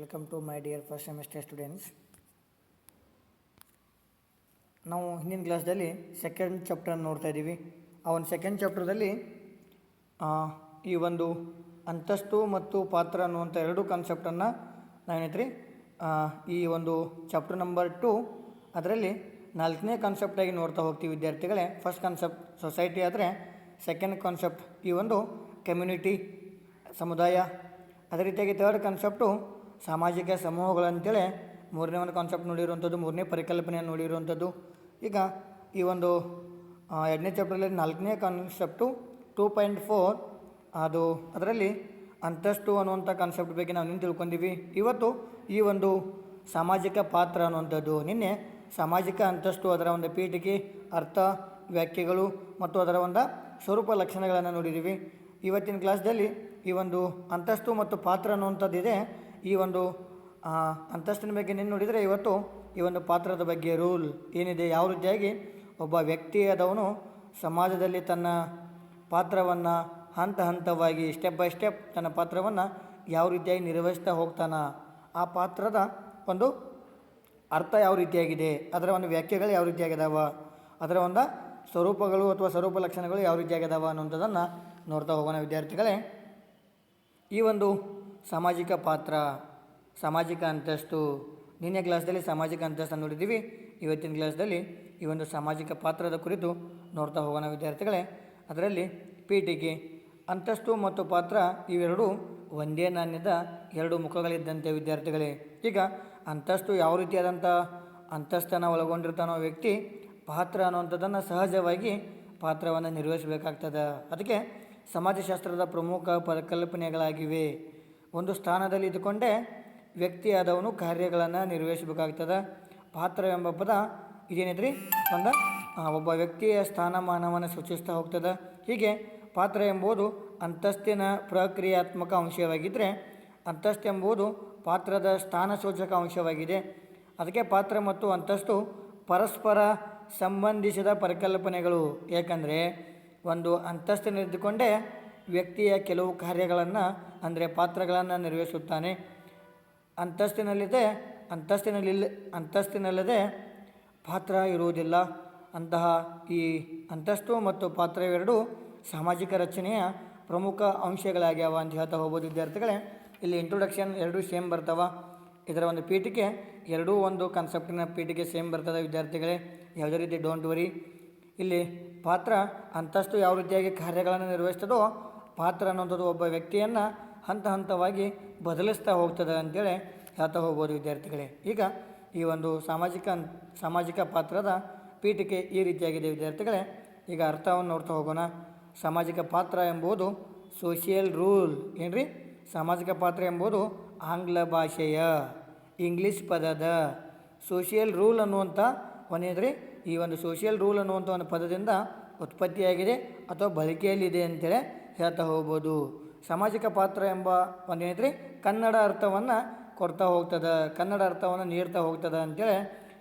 Welcome to my dear first semester students ನಾವು ಹಿಂದಿನ ಕ್ಲಾಸ್ದಲ್ಲಿ second chapter ನೋಡ್ತಾ ಇದ್ದೀವಿ. ಆ ಒಂದು ಸೆಕೆಂಡ್ ಚಾಪ್ಟರ್ದಲ್ಲಿ ಈ ಒಂದು ಅಂತಸ್ತು ಮತ್ತು ಪಾತ್ರ ಅನ್ನುವಂಥ ಎರಡು ಕಾನ್ಸೆಪ್ಟನ್ನು ನಾವೇನೈತ್ರಿ ಈ ಒಂದು ಚಾಪ್ಟರ್ ನಂಬರ್ ಟು ಅದರಲ್ಲಿ ನಾಲ್ಕನೇ ಕಾನ್ಸೆಪ್ಟಾಗಿ ನೋಡ್ತಾ ಹೋಗ್ತೀವಿ ವಿದ್ಯಾರ್ಥಿಗಳೇ. ಫಸ್ಟ್ ಕಾನ್ಸೆಪ್ಟ್ ಸೊಸೈಟಿ ಆದರೆ ಸೆಕೆಂಡ್ ಕಾನ್ಸೆಪ್ಟ್ ಈ ಒಂದು ಕಮ್ಯುನಿಟಿ ಸಮುದಾಯ. ಅದೇ ರೀತಿಯಾಗಿ ಥರ್ಡ್ ಕಾನ್ಸೆಪ್ಟು ಸಾಮಾಜಿಕ ಸಮೂಹಗಳು ಅಂತೇಳಿ ಮೂರನೇ ಒಂದು ಕಾನ್ಸೆಪ್ಟ್ ನೋಡಿರುವಂಥದ್ದು, ಮೂರನೇ ಪರಿಕಲ್ಪನೆಯನ್ನು ನೋಡಿರುವಂಥದ್ದು. ಈಗ ಈ ಒಂದು ಎರಡನೇ ಚಾಪ್ಟರ್ನಲ್ಲಿ ನಾಲ್ಕನೇ ಕಾನ್ಸೆಪ್ಟು ಟೂ ಪಾಯಿಂಟ್ ಫೋರ್ ಅದು ಅದರಲ್ಲಿ ಅಂತಸ್ತು ಅನ್ನುವಂಥ ಕಾನ್ಸೆಪ್ಟ್ ಬಗ್ಗೆ ನಾವು ನಿನ್ನೆ ತಿಳ್ಕೊಂಡಿವಿ. ಇವತ್ತು ಈ ಒಂದು ಸಾಮಾಜಿಕ ಪಾತ್ರ ಅನ್ನುವಂಥದ್ದು, ನಿನ್ನೆ ಸಾಮಾಜಿಕ ಅಂತಸ್ತು ಅದರ ಒಂದು ಪೀಠಿಕೆ, ಅರ್ಥ, ವ್ಯಾಖ್ಯೆಗಳು ಮತ್ತು ಅದರ ಒಂದು ಸ್ವರೂಪ ಲಕ್ಷಣಗಳನ್ನು ನೋಡಿದ್ದೀವಿ ಇವತ್ತಿನ ಕ್ಲಾಸ್ದಲ್ಲಿ ಈ ಒಂದು ಅಂತಸ್ತು ಮತ್ತು ಪಾತ್ರ ಅನ್ನುವಂಥದ್ದಿದೆ. ಈ ಒಂದು ಅಂತಸ್ತಿನ ಬಗ್ಗೆ ನೀನು ನೋಡಿದರೆ ಇವತ್ತು ಈ ಒಂದು ಪಾತ್ರದ ಬಗ್ಗೆ ರೂಲ್ ಏನಿದೆ, ಯಾವ ರೀತಿಯಾಗಿ ಒಬ್ಬ ವ್ಯಕ್ತಿಯಾದವನು ಸಮಾಜದಲ್ಲಿ ತನ್ನ ಪಾತ್ರವನ್ನು ಹಂತ ಹಂತವಾಗಿ ಸ್ಟೆಪ್ ಬೈ ಸ್ಟೆಪ್ ತನ್ನ ಪಾತ್ರವನ್ನು ಯಾವ ರೀತಿಯಾಗಿ ನಿರ್ವಹಿಸ್ತಾ ಹೋಗ್ತಾನ, ಆ ಪಾತ್ರದ ಒಂದು ಅರ್ಥ ಯಾವ ರೀತಿಯಾಗಿದೆ, ಅದರ ಒಂದು ವ್ಯಾಖ್ಯೆಗಳು ಯಾವ ರೀತಿಯಾಗಿದಾವ ಅದರ ಒಂದು ಸ್ವರೂಪಗಳು ಅಥವಾ ಸ್ವರೂಪ ಲಕ್ಷಣಗಳು ಯಾವ ರೀತಿಯಾಗಿದಾವ ಅನ್ನುವಂಥದ್ದನ್ನು ನೋಡ್ತಾ ಹೋಗೋಣ ವಿದ್ಯಾರ್ಥಿಗಳೇ. ಈ ಒಂದು ಸಾಮಾಜಿಕ ಪಾತ್ರ, ಸಾಮಾಜಿಕ ಅಂತಸ್ತು, ನಿನ್ನೆ ಕ್ಲಾಸ್ದಲ್ಲಿ ಸಾಮಾಜಿಕ ಅಂತಸ್ತನ್ನು ನೋಡಿದ್ದೀವಿ. ಇವತ್ತಿನ ಕ್ಲಾಸ್ದಲ್ಲಿ ಈ ಒಂದು ಸಾಮಾಜಿಕ ಪಾತ್ರದ ಕುರಿತು ನೋಡ್ತಾ ಹೋಗೋಣ ವಿದ್ಯಾರ್ಥಿಗಳೇ. ಅದರಲ್ಲಿ ಪೀಠಿಕೆ ಅಂತಸ್ತು ಮತ್ತು ಪಾತ್ರ ಇವೆರಡು ಒಂದೇ ನಾಣ್ಯದ ಎರಡು ಮುಖಗಳಿದ್ದಂತೆ ವಿದ್ಯಾರ್ಥಿಗಳೇ. ಈಗ ಅಂತಸ್ತು ಯಾವ ರೀತಿಯಾದಂಥ ಅಂತಸ್ತನ್ನು ಒಳಗೊಂಡಿರ್ತಾನೋ ವ್ಯಕ್ತಿ ಪಾತ್ರ ಅನ್ನುವಂಥದ್ದನ್ನು ಸಹಜವಾಗಿ ಪಾತ್ರವನ್ನು ನಿರ್ವಹಿಸಬೇಕಾಗ್ತದೆ. ಅದಕ್ಕೆ ಸಮಾಜಶಾಸ್ತ್ರದ ಪ್ರಮುಖ ಪರಿಕಲ್ಪನೆಗಳಾಗಿವೆ. ಒಂದು ಸ್ಥಾನದಲ್ಲಿ ಇದ್ದುಕೊಂಡೇ ವ್ಯಕ್ತಿಯಾದವನು ಕಾರ್ಯಗಳನ್ನು ನಿರ್ವಹಿಸಬೇಕಾಗ್ತದೆ. ಪಾತ್ರ ಎಂಬ ಪದ ಇದೇನಿದ್ರಿ? ಒಂದು ಒಬ್ಬ ವ್ಯಕ್ತಿಯ ಸ್ಥಾನಮಾನವನ್ನು ಸೂಚಿಸ್ತಾ ಹೋಗ್ತದೆ. ಹೀಗೆ ಪಾತ್ರ ಎಂಬುದು ಅಂತಸ್ತಿನ ಪ್ರಕ್ರಿಯಾತ್ಮಕ ಅಂಶವಾಗಿದ್ದರೆ ಅಂತಸ್ತು ಎಂಬುದು ಪಾತ್ರದ ಸ್ಥಾನ ಸೂಚಕ ಅಂಶವಾಗಿದೆ. ಅದಕ್ಕೆ ಪಾತ್ರ ಮತ್ತು ಅಂತಸ್ತು ಪರಸ್ಪರ ಸಂಬಂಧಿಸಿದ ಪರಿಕಲ್ಪನೆಗಳು. ಏಕೆಂದರೆ, ಒಂದು ಅಂತಸ್ತಿನಿದ್ದುಕೊಂಡೇ ವ್ಯಕ್ತಿಯ ಕೆಲವು ಕಾರ್ಯಗಳನ್ನು, ಅಂದರೆ ಪಾತ್ರಗಳನ್ನು ನಿರ್ವಹಿಸುತ್ತಾನೆ. ಅಂತಸ್ತಿನಲ್ಲಿದೆ ಅಂತಸ್ತಿನಲ್ಲಿಲ್ಲ ಅಂತಸ್ತಿನಲ್ಲದೆ ಪಾತ್ರ ಇರುವುದಿಲ್ಲ. ಅಂತಹ ಈ ಅಂತಸ್ತು ಮತ್ತು ಪಾತ್ರ ಇವೆರಡು ಸಾಮಾಜಿಕ ರಚನೆಯ ಪ್ರಮುಖ ಅಂಶಗಳಾಗ್ಯಾವ ಅಂತ ಹೇಳ್ತಾ ಹೋಗ್ಬೋದು ವಿದ್ಯಾರ್ಥಿಗಳೇ. ಇಲ್ಲಿ ಇಂಟ್ರೊಡಕ್ಷನ್ ಎರಡೂ ಸೇಮ್ ಬರ್ತಾವ. ಇದರ ಒಂದು ಪೀಠಿಕೆ, ಎರಡೂ ಒಂದು ಕಾನ್ಸೆಪ್ಟಿನ ಪೀಠಿಕೆ ಸೇಮ್ ಬರ್ತದೆ ವಿದ್ಯಾರ್ಥಿಗಳೇ. ಯಾವುದೇ ರೀತಿ ಡೋಂಟ್ ವರಿ ಇಲ್ಲಿ ಪಾತ್ರ, ಅಂತಸ್ತು ಯಾವ ರೀತಿಯಾಗಿ ಕಾರ್ಯಗಳನ್ನು ನಿರ್ವಹಿಸ್ತದೋ ಪಾತ್ರ ಅನ್ನೋಂಥದ್ದು ಒಬ್ಬ ವ್ಯಕ್ತಿಯನ್ನು ಹಂತ ಹಂತವಾಗಿ ಬದಲಿಸ್ತಾ ಹೋಗ್ತದೆ ಅಂತೇಳಿ ಹೇಳ್ತಾ ಹೋಗ್ಬೋದು ವಿದ್ಯಾರ್ಥಿಗಳೇ. ಈಗ ಈ ಒಂದು ಸಾಮಾಜಿಕ ಸಾಮಾಜಿಕ ಪಾತ್ರದ ಪೀಠಿಕೆ ಈ ರೀತಿಯಾಗಿದೆ ವಿದ್ಯಾರ್ಥಿಗಳೇ. ಈಗ ಅರ್ಥವನ್ನು ನೋಡ್ತಾ ಹೋಗೋಣ. ಸಾಮಾಜಿಕ ಪಾತ್ರ ಎಂಬುದು ಸೋಷಿಯಲ್ ರೂಲ್ ಏನ್ರಿ? ಸಾಮಾಜಿಕ ಪಾತ್ರ ಎಂಬುದು ಆಂಗ್ಲ ಭಾಷೆಯ ಇಂಗ್ಲೀಷ್ ಪದದ ಸೋಷಿಯಲ್ ರೂಲ್ ಅನ್ನುವಂಥ ಒಂದೇನ್ರಿ ಈ ಒಂದು ಸೋಷಿಯಲ್ ರೂಲ್ ಅನ್ನುವಂಥ ಒಂದು ಪದದಿಂದ ಉತ್ಪತ್ತಿಯಾಗಿದೆ ಅಥವಾ ಬಳಕೆಯಲ್ಲಿದೆ ಅಂತೇಳಿ ಹೇಳ್ತಾ ಹೋಗ್ಬೋದು. ಸಾಮಾಜಿಕ ಪಾತ್ರ ಎಂಬ ಒಂದು ಏನೈತ್ರಿ ಕನ್ನಡ ಅರ್ಥವನ್ನು ಕೊಡ್ತಾ ಹೋಗ್ತದೆ, ಕನ್ನಡ ಅರ್ಥವನ್ನು ನೀಡ್ತಾ ಹೋಗ್ತದೆ ಅಂತೇಳಿ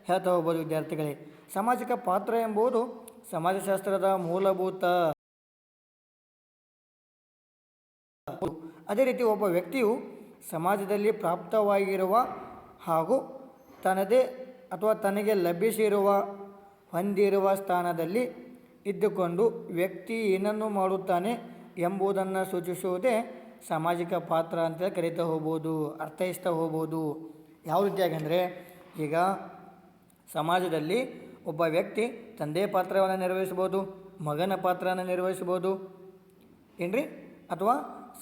ಹೇಳ್ತಾ ಹೋಗ್ಬೋದು ವಿದ್ಯಾರ್ಥಿಗಳೇ. ಸಾಮಾಜಿಕ ಪಾತ್ರ ಎಂಬುದು ಸಮಾಜಶಾಸ್ತ್ರದ ಮೂಲಭೂತ. ಅದೇ ರೀತಿ ಒಬ್ಬ ವ್ಯಕ್ತಿಯು ಸಮಾಜದಲ್ಲಿ ಪ್ರಾಪ್ತವಾಗಿರುವ ಹಾಗೂ ತನ್ನದೇ ಅಥವಾ ತನಗೆ ಲಭಿಸಿರುವ, ಹೊಂದಿರುವ ಸ್ಥಾನದಲ್ಲಿ ಇದ್ದುಕೊಂಡು ವ್ಯಕ್ತಿ ಏನನ್ನು ಮಾಡುತ್ತಾನೆ? ಎಂಬುದನ್ನು ಸೂಚಿಸುವುದೇ ಸಾಮಾಜಿಕ ಪಾತ್ರ ಅಂತ ಕರೀತಾ ಹೋಗ್ಬೋದು, ಅರ್ಥೈಸ್ತಾ ಹೋಗ್ಬೋದು. ಯಾವ ರೀತಿಯಾಗಿ ಅಂದರೆ ಈಗ ಸಮಾಜದಲ್ಲಿ ಒಬ್ಬ ವ್ಯಕ್ತಿ ತಂದೆ ಪಾತ್ರವನ್ನು ನಿರ್ವಹಿಸ್ಬೋದು ಮಗನ ಪಾತ್ರವನ್ನು ನಿರ್ವಹಿಸ್ಬೋದು ಏನ್ರಿ? ಅಥವಾ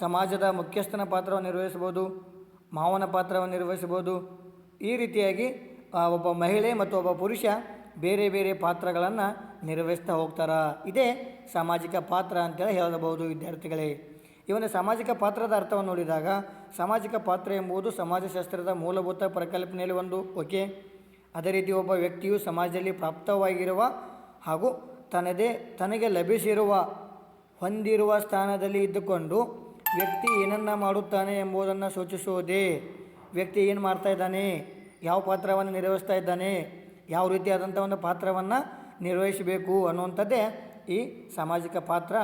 ಸಮಾಜದ ಮುಖ್ಯಸ್ಥನ ಪಾತ್ರವನ್ನು ನಿರ್ವಹಿಸ್ಬೋದು ಮಾವನ ಪಾತ್ರವನ್ನು ನಿರ್ವಹಿಸ್ಬೋದು ಈ ರೀತಿಯಾಗಿ ಒಬ್ಬ ಮಹಿಳೆ ಮತ್ತು ಒಬ್ಬ ಪುರುಷ ಬೇರೆ ಬೇರೆ ಪಾತ್ರಗಳನ್ನು ನಿರ್ವಹಿಸ್ತಾ ಹೋಗ್ತಾರ? ಇದೇ ಸಾಮಾಜಿಕ ಪಾತ್ರ ಅಂತೇಳಿ ಹೇಳಬಹುದು ವಿದ್ಯಾರ್ಥಿಗಳೇ. ಈ ಒಂದು ಸಾಮಾಜಿಕ ಪಾತ್ರದ ಅರ್ಥವನ್ನು ನೋಡಿದಾಗ, ಸಾಮಾಜಿಕ ಪಾತ್ರ ಎಂಬುದು ಸಮಾಜಶಾಸ್ತ್ರದ ಮೂಲಭೂತ ಪರಿಕಲ್ಪನೆಯಲ್ಲಿ ಒಂದು, ಓಕೆ? ಅದೇ ರೀತಿ ಒಬ್ಬ ವ್ಯಕ್ತಿಯು ಸಮಾಜದಲ್ಲಿ ಪ್ರಾಪ್ತವಾಗಿರುವ ಹಾಗೂ ತನ್ನದೇ, ತನಗೆ ಲಭಿಸಿರುವ, ಹೊಂದಿರುವ ಸ್ಥಾನದಲ್ಲಿ ಇದ್ದುಕೊಂಡು ವ್ಯಕ್ತಿ ಏನನ್ನ ಮಾಡುತ್ತಾನೆ ಎಂಬುದನ್ನು ಸೂಚಿಸುವುದೇ. ವ್ಯಕ್ತಿ ಏನು ಮಾಡ್ತಾ ಇದ್ದಾನೆ? ಯಾವ ಪಾತ್ರವನ್ನು ನಿರ್ವಹಿಸ್ತಾ ಇದ್ದಾನೆ? ಯಾವ ರೀತಿಯಾದಂಥ ಒಂದು ಪಾತ್ರವನ್ನು ನಿರ್ವಹಿಸಬೇಕು ಅನ್ನುವಂಥದ್ದೇ ಈ ಸಾಮಾಜಿಕ ಪಾತ್ರ